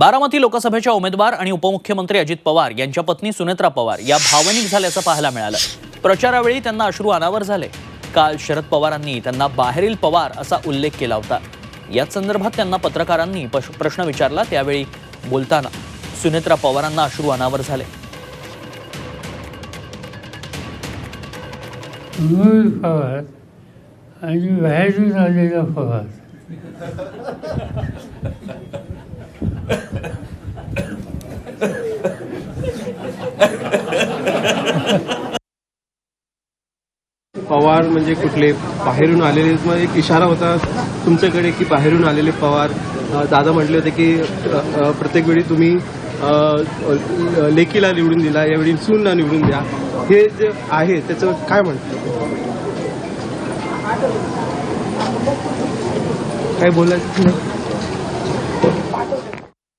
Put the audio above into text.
बारामती लोकसभेच्या उमेदवार आणि उपमुख्यमंत्री अजित पवार यांच्या पत्नी सुनेत्रा पवार या भावनिक झाल्याचं पाहायला मिळालं. प्रचारावेळी त्यांना अश्रू अनावर झाले. काल शरद पवारांनी त्यांना बाहेरील पवार असा उल्लेख केला होता. याच संदर्भात त्यांना पत्रकारांनी प्रश्न विचारला त्यावेळी बोलताना सुनेत्रा पवारांना अश्रू अनावर झाले. पवार आणि बाहेरून आलेला पवार. पवार म्हणजे कुठले? बाहेरून आलेले मग एक इशारा होता तुमच्याकडे की बाहेरून आलेले पवार. दादा म्हटले होते की प्रत्येक वेळी तुम्ही लेकीला निवडून दिला यावेळी सूनला निवडून द्या. हे जे आहे त्याचं काय म्हणतं काय बोलायचं?